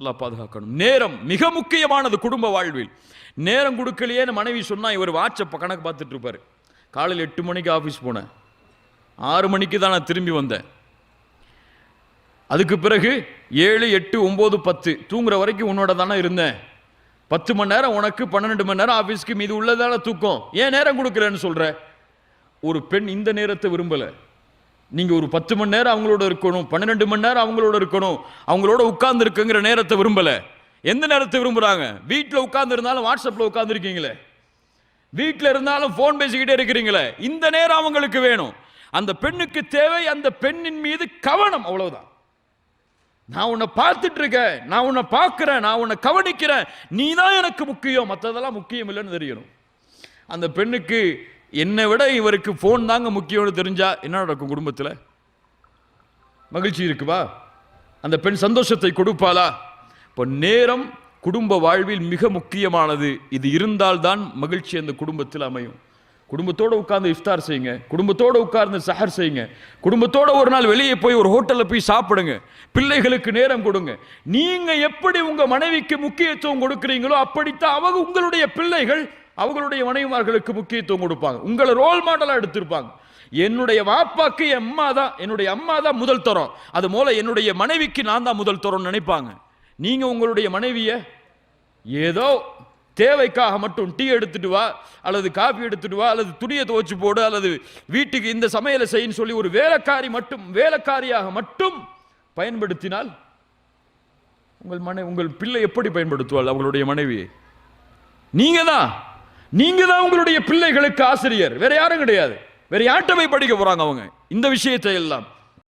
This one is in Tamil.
எல்லாம் பாதுகாக்கணும். நேரம் மிக முக்கியமானது குடும்ப வாழ்வில். நேரம் கொடுக்கலையேன்னு மனைவி சொன்னால் இவர் வாட்சை கணக்கு பார்த்துட்டு இருப்பார். காலையில் எட்டு மணிக்கு ஆஃபீஸ் போனேன். ஆறு மணிக்கு தான் நான் திரும்பி வந்தேன். அதுக்கு பிறகு ஏழு எட்டு ஒம்பது பத்து தூங்குற வரைக்கும் உன்னோட தானே இருந்தேன். பத்து மணி நேரம் உனக்கு பன்னெண்டு மணி நேரம் ஆஃபீஸ்க்கு மீது உள்ளதால தூக்கம். ஏன் நேரம் கொடுக்கலன்னு சொல்கிற ஒரு பெண் இந்த நேரத்தை விரும்பலை. நீங்கள் ஒரு பத்து மணி நேரம் அவங்களோட இருக்கணும் பன்னிரெண்டு மணி நேரம் அவங்களோட இருக்கணும். அவங்களோட உட்கார்ந்து இருக்குங்கிற நேரத்தை விரும்பல. எந்த நேரத்தை விரும்புகிறாங்க வீட்டில் உட்காந்துருந்தாலும் வாட்ஸ்அப்பில் உட்காந்துருக்கீங்களே வீட்டில் இருந்தாலும் ஃபோன் பேசிக்கிட்டே இருக்கிறீங்களே? இந்த நேரம் அவங்களுக்கு வேணும். அந்த பெண்ணுக்கு தேவை அந்த பெண்ணின் மீது கவனம் அவ்வளவுதான். நான் உன்னை பார்த்துட்டு இருக்கேன் நான் உன்னை பார்க்குறேன் நான் உன்னை கவனிக்கிறேன். நீ தான் எனக்கு முக்கியம். மற்றதெல்லாம் முக்கியம் இல்லைன்னு தெரியணும். அந்த பெண்ணுக்கு என்னை விட இவருக்கு ஃபோன் தாங்க முக்கியம்னு தெரிஞ்சா என்ன நடக்கும் குடும்பத்தில்? மகிழ்ச்சி இருக்குவா? அந்த பெண் சந்தோஷத்தை கொடுப்பாளா? இப்போ நேரம் குடும்ப வாழ்வில் மிக முக்கியமானது. இது இருந்தால்தான் மகிழ்ச்சி அந்த குடும்பத்தில் அமையும். குடும்பத்தோடு உட்கார்ந்து இஃப்தார் செய்யுங்க. குடும்பத்தோடு உட்கார்ந்து சஹர் செய்யுங்க. குடும்பத்தோடு ஒரு நாள் வெளியே போய் ஒரு ஹோட்டலில் போய் சாப்பிடுங்க. பிள்ளைகளுக்கு நேரம் கொடுங்க. நீங்கள் எப்படி உங்கள் மனைவிக்கு முக்கியத்துவம் கொடுக்குறீங்களோ அப்படித்தான் அவங்க உங்களுடைய பிள்ளைகள் அவங்களுடைய மனைவிமார்களுக்கு முக்கியத்துவம் கொடுப்பாங்க. உங்களை ரோல் மாடலாக எடுத்திருப்பாங்க. என்னுடைய வாப்பாக்கு என் அம்மா தான் என்னுடைய அம்மா தான் முதல் தரம். அது போல என்னுடைய மனைவிக்கு நான் தான் முதல் தரம்னு நினைப்பாங்க. நீங்க உங்களுடைய மனைவியை ஏதோ தேவைக்காக மட்டும் டீ எடுத்துட்டு வா அல்லது காஃபி எடுத்துட்டு வா அல்லது துணியை துவைச்சு போடு அல்லது வீட்டுக்கு இந்த சமையலை செய்யின்னு சொல்லி ஒரு வேலைக்காரி மட்டும் வேலைக்காரியாக மட்டும் பயன்படுத்தினால் உங்கள் மனை உங்கள் பிள்ளை எப்படி பயன்படுத்துவாள் அவங்களுடைய மனைவியை? நீங்க தான் நீங்க தான் உங்களுடைய பிள்ளைகளுக்கு ஆசிரியர். வேற யாரும் கிடையாது. வேற யார்கிட்ட போய் படிக்க போறாங்க அவங்க? இந்த விஷயத்தை எல்லாம்.